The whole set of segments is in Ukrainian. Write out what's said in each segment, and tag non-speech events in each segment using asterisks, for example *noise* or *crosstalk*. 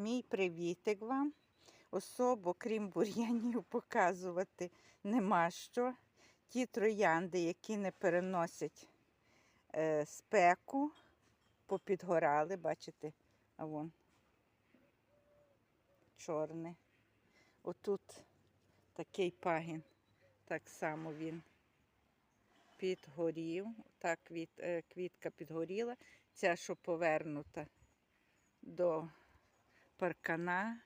Мій привітик вам. Особо, крім бур'янів, *laughs* показувати нема що. Ті троянди, які не переносять е, спеку, попідгорали, бачите, а вон чорне. Отут такий пагін, так само він підгорів. Так е, квітка підгоріла. Ця, що повернута до паркана,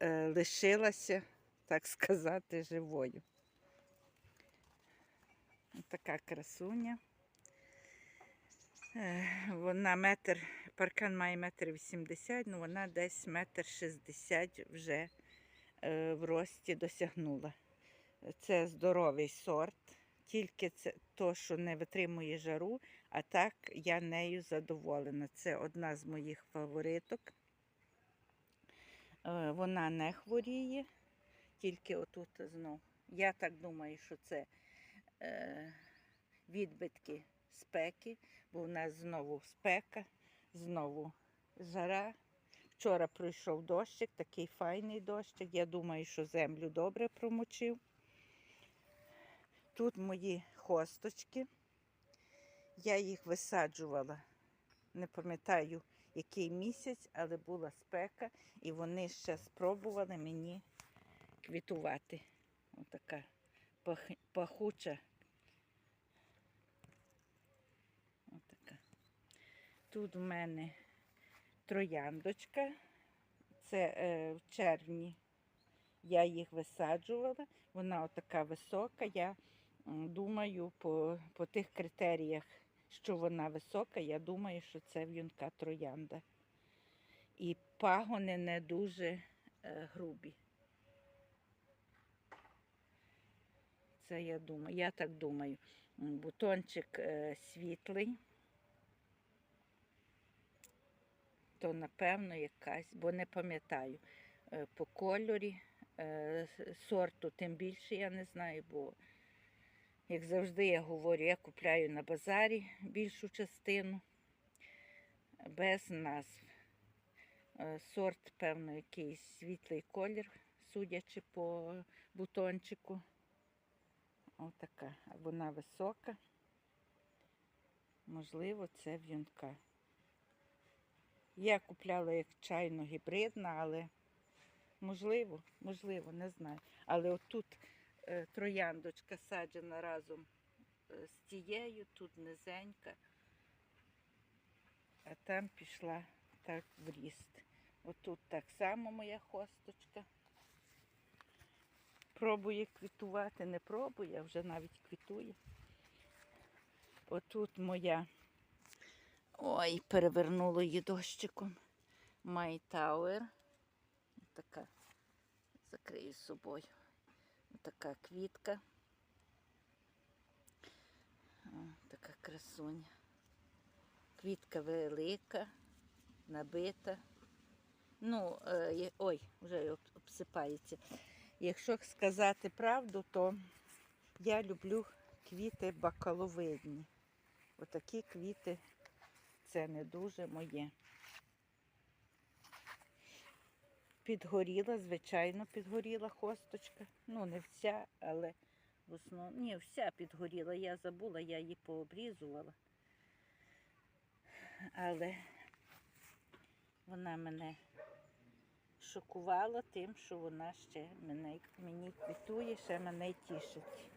е, лишилася, так сказати, живою. Така красуня. Е, Вона метр, паркан має метр вісімдесят, ну вона десь метр шістдесят вже е, в рості досягнула. Це здоровий сорт, тільки це то, що не витримує жару, а так я нею задоволена. Це одна з моїх фавориток. Е, Вона не хворіє, тільки отут знов. Я так думаю, що це е, відбитки спеки, бо в нас знову спека, знову жара. Вчора пройшов дощик, такий файний дощик. Я думаю, що землю добре промочив. Тут мої хосточки. Я їх висаджувала, не пам'ятаю, який місяць, але була спека, і вони ще спробували мені квітувати. Отака пах... пахуча. Отака. Тут в мене трояндочка. Це е, в червні я їх висаджувала. Вона отака висока. Я думаю, по, по тих критеріях, що вона висока, я думаю, що це в'юнка троянда. І пагони не дуже е, грубі. Це я думаю, я так думаю. Бутончик е, світлий. То напевно якась, бо не пам'ятаю е, по кольорі сорту, тим більше я не знаю, бо, як завжди я говорю, я купляю на базарі більшу частину без назв. Е, Сорт, певно, якийсь світлий колір, судячи по бутончику. Отака. Вона висока. Можливо, це в'юнка. Я купляла як чайно гібридна, але можливо, можливо, не знаю. Але отут трояндочка саджена разом е, з тією, тут низенька, а там пішла так в ріст. Отут так само моя хосточка. Пробує квітувати, не пробує, вже навіть квітує. Отут моя Ой, перевернуло її дощиком. Tower. Така, закрию з собою. Така квітка. О, така красуня. Квітка велика, набита. Ну, е, ой, вже обсипається. Якщо сказати правду, то я люблю квіти бакаловидні. Отакі квіти це не дуже моє. Підгоріла, звичайно, підгоріла хосточка. Ну, не вся, але в основному. Ні, вся підгоріла. Я забула, я її пообрізувала. Але вона мене шокувала тим, що вона ще мене, мені квітує, ще мене тішить.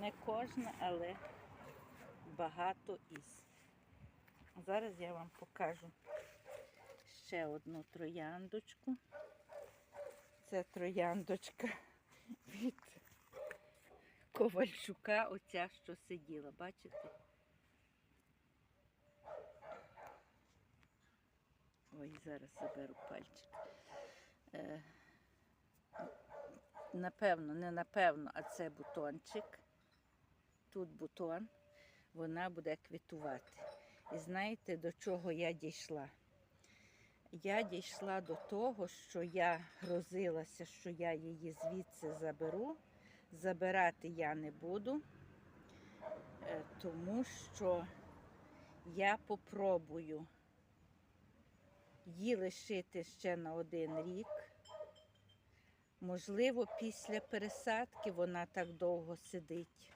Не кожна, але багато із. Зараз я вам покажу ще одну трояндочку. Це трояндочка від Ковальчука, оця, що сиділа, бачите? Ой, зараз заберу пальчик. Е, напевно, не напевно, а це бутончик. Тут бутон, вона буде квітувати. І знаєте, до чого я дійшла? Я дійшла до того, що я грозилася, що я її звідси заберу. Забирати я не буду, е, тому що Я попробую її лишити ще на один рік. Можливо, після пересадки вона так довго сидить.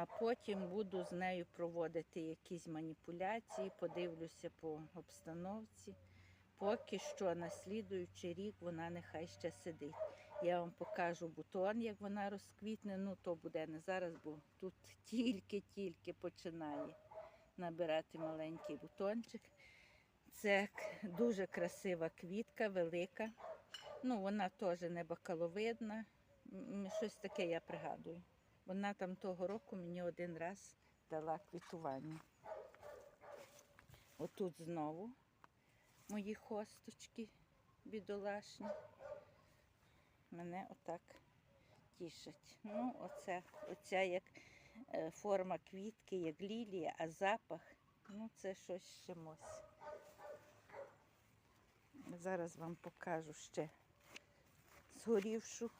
А потім буду з нею проводити якісь маніпуляції, подивлюся по обстановці. Поки що на слідуючий рік вона нехай ще сидить. Я вам покажу бутон, як вона розквітне. Ну, то буде не зараз, бо тут тільки-тільки починає набирати маленький бутончик. Це дуже красива квітка, велика. Ну, вона теж не бакаловидна. Щось таке я пригадую. Вона там того року мені один раз дала квітування. Отут знову мої хосточки бідолашні. Мене отак тішать. Ну, оце, оця як е, форма квітки, як лілія, а запах, ну це щось з чимось. Зараз вам покажу ще згорівшу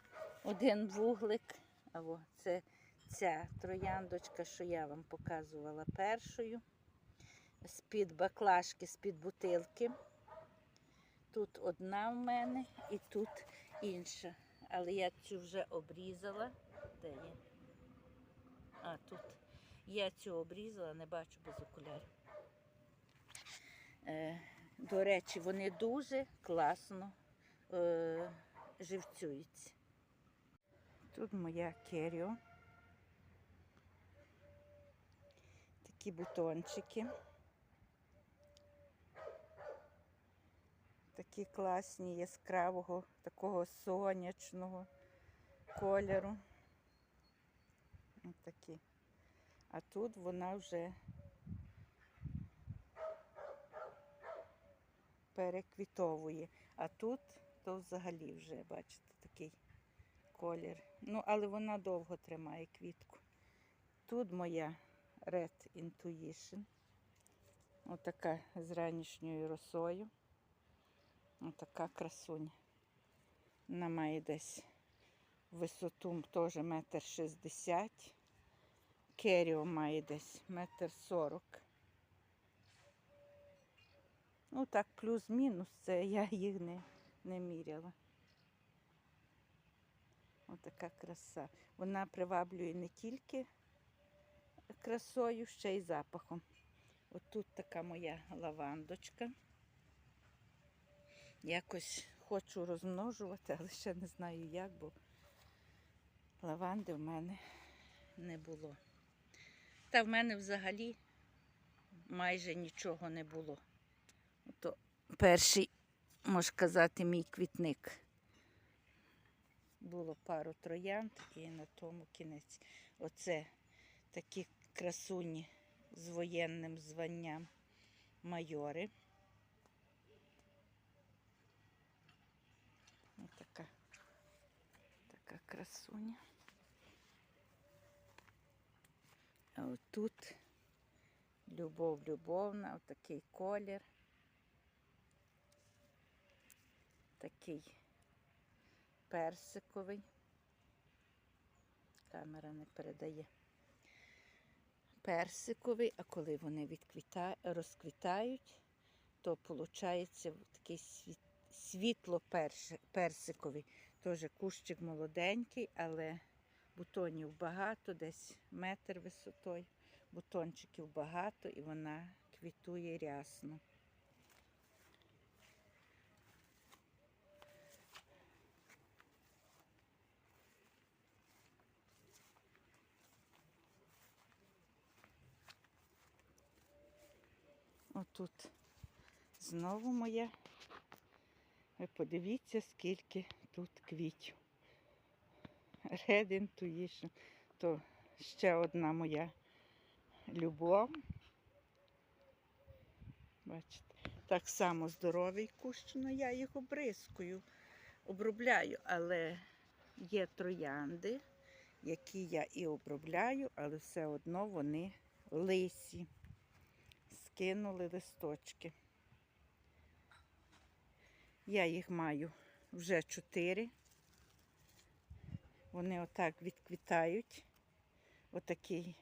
один вуглик. Або це ця трояндочка, що я вам показувала першою. З-під баклажки, з-під бутилки. Тут одна в мене і тут інша. Але я цю вже обрізала. Де є? А, тут. Я цю обрізала, не бачу без окулярів. Е, до речі, вони дуже класно е, живцюються. Тут моя керіо. Такі бутончики. Такі класні, яскравого, такого сонячного кольору. Ось такі. А тут вона вже переквітовує. А тут то взагалі вже, бачите, такий колір. Ну, але вона довго тримає квітку. Тут моя Red Intuition. Отака з ранішньою росою. Отака красуня. Вона має десь висоту теж метр шістдесят. Керіо має десь метр сорок. Ну так, плюс-мінус, це я їх не, не міряла. Отака краса. Вона приваблює не тільки красою, ще й запахом. Отут така моя лавандочка. Якось хочу розмножувати, але ще не знаю як, бо лаванди в мене не було. Та в мене взагалі майже нічого не було. Ото перший, можна казати, мій квітник. Було пару троянд і на тому кінець. Оце такі красуні з воєнним званням майори. Ось така, така красуня. А отут любов любовна, отакий колір. Такий персиковий. Камера не передає. Персиковий, а коли вони відквіта... розквітають, то виходить такий світ... світло-персиковий. Теж кущик молоденький, але бутонів багато, десь метр висотою. Бутончиків багато і вона квітує рясно. Отут знову моя. Ви подивіться, скільки тут квітів. Red Intuition. То ще одна моя любов. Бачите, так само здоровий кущ, ну я їх обрискую, обробляю, але є троянди, які я і обробляю, але все одно вони лисі. Скинули листочки. Я їх маю вже чотири. Вони отак відквітають. Отакий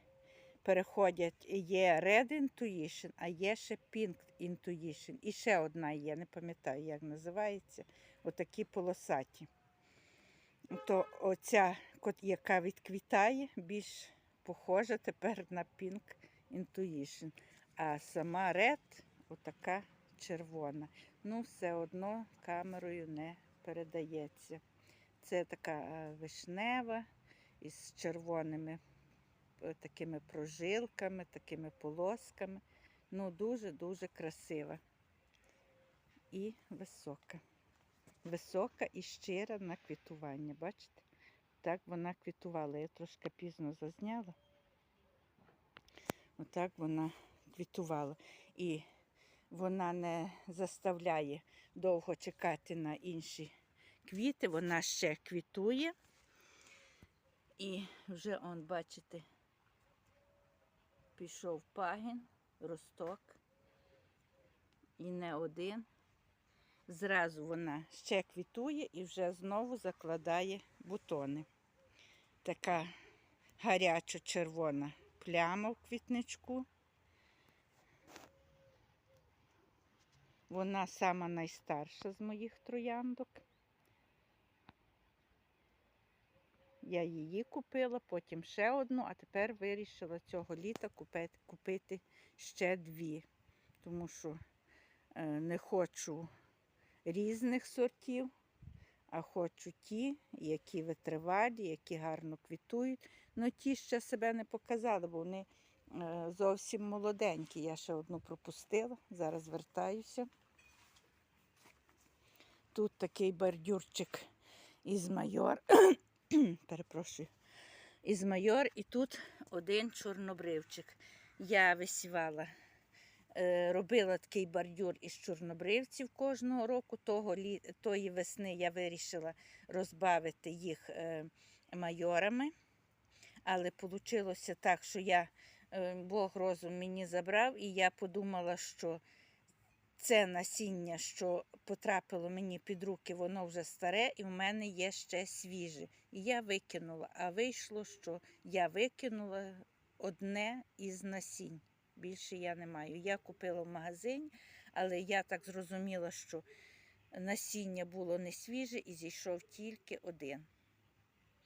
переходять, є Red Intuition, а є ще Pink Intuition. І ще одна є, не пам'ятаю, як називається. Отакі полосаті. То оця, яка відквітає, більш похожа тепер на Pink Intuition. А сама Red отака червона. Ну, все одно камерою не передається. Це така вишнева із червоними е, такими прожилками, такими полосками. Ну, дуже-дуже красива і висока. Висока і щира на квітування. Бачите? Так вона квітувала. Я трошки пізно зазняла. Отак вона квітувала. І вона не заставляє довго чекати на інші квіти. Вона ще квітує. І вже, он, бачите, пішов пагін, росток. І не один. Зразу вона ще квітує і вже знову закладає бутони. Така гарячо-червона пляма в квітничку. Вона сама найстарша з моїх трояндок. Я її купила, потім ще одну, а тепер вирішила цього літа купити, купити ще дві, тому що е, не хочу різних сортів, а хочу ті, які витривалі, які гарно квітують. Ну ті ще себе не показали, бо вони зовсім молоденькі. Я ще одну пропустила, зараз вертаюся. Тут такий бордюрчик із майор. *coughs* Перепрошую. Із майор, і тут один чорнобривчик. Я висівала, е, робила такий бордюр із чорнобривців кожного року. Того, тої весни я вирішила розбавити їх е, майорами. Але вийшло так, що я, е, Бог розум мені забрав, і я подумала, що це насіння, що потрапило мені під руки, воно вже старе, і в мене є ще свіже. І я викинула. А вийшло, що я викинула одне із насінь. Більше я не маю. Я купила в магазині, але я так зрозуміла, що насіння було не свіже і зійшов тільки один.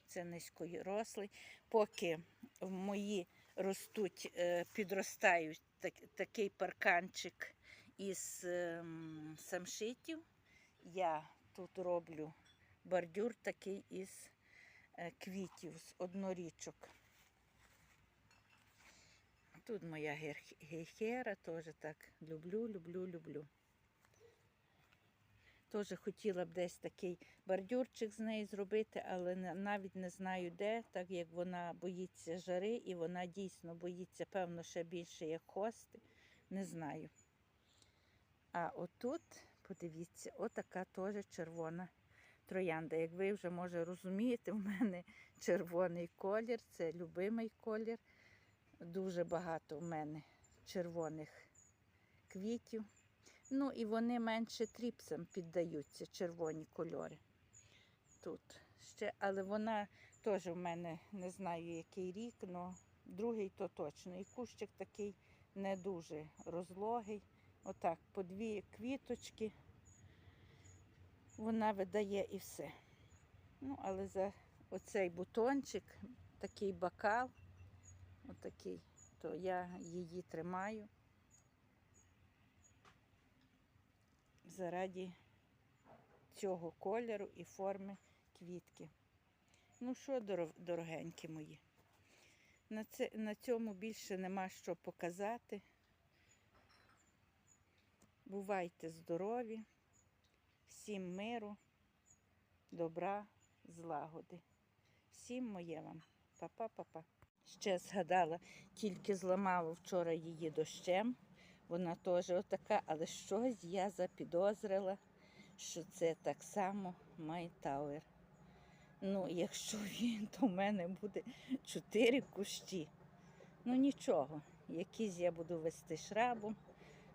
Це низькорослий. Поки в мої ростуть, е, підростають так- такий парканчик із ем, самшитів. Я тут роблю бордюр такий із е, квітів, з однорічок. Тут моя гейхера теж так люблю, люблю, люблю. Теж хотіла б десь такий бордюрчик з неї зробити, але навіть не знаю де, так як вона боїться жари і вона дійсно боїться, певно, ще більше як хости. Не знаю. А отут, подивіться, отака теж червона троянда. Як ви вже може розумієте, в мене червоний колір, це любимий колір. Дуже багато в мене червоних квітів. Ну і вони менше тріпсам піддаються, червоні кольори. Тут ще, але вона теж в мене не знаю який рік, але другий то точно. І кущик такий не дуже розлогий. Отак, по дві квіточки вона видає і все. Ну, але за оцей бутончик, такий бокал, отакий, то я її тримаю заради цього кольору і форми квітки. Ну що, дорогенькі мої, на, це, на цьому більше нема що показати. Бувайте здорові, всім миру, добра, злагоди. Всім моє вам. Па-па-па-па. Ще згадала, тільки зламала вчора її дощем. Вона теж отака, але щось я запідозрила, що це так само Майтауер. Ну, якщо він, то в мене буде чотири кущі. Ну нічого, якісь я буду вести шрабом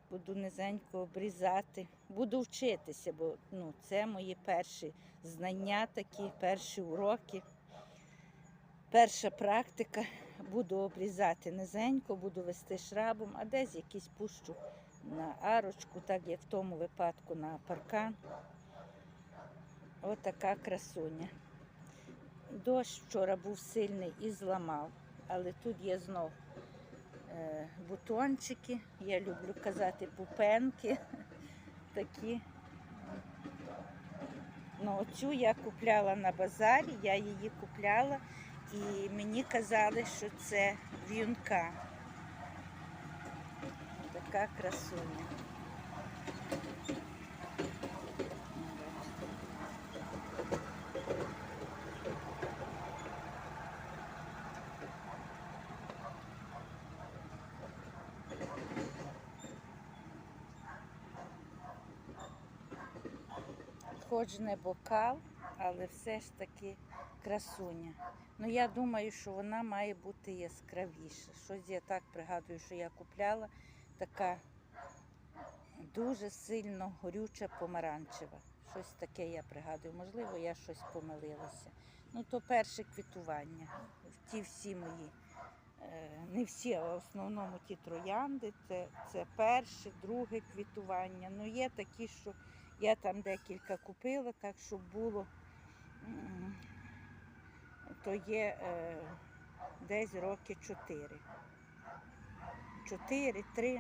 буду низенько обрізати. Буду вчитися, бо ну, це мої перші знання такі, перші уроки, перша практика буду обрізати низенько, буду вести шрабом, а десь якісь пущу на арочку, так як в тому випадку на паркан. Отака красуня. Дощ вчора був сильний і зламав, але тут є знов е, бутончики. Я люблю казати пупенки. *laughs* Такі. Ну, оцю я купляла на базарі, я її купляла, і мені казали, що це в'юнка. Така красуня. Хоч не бокал, але все ж таки красуня. Ну я думаю, що вона має бути яскравіша. Щось я так пригадую, що я купляла така дуже сильно горюча помаранчева. Щось таке я пригадую. Можливо, я щось помилилася. Ну, то перше квітування. Ті всі мої, е, не всі, а в основному ті троянди, це, це перше, друге квітування. Ну, є такі, що я там декілька купила, так щоб було, то є е, десь роки чотири. Чотири, три.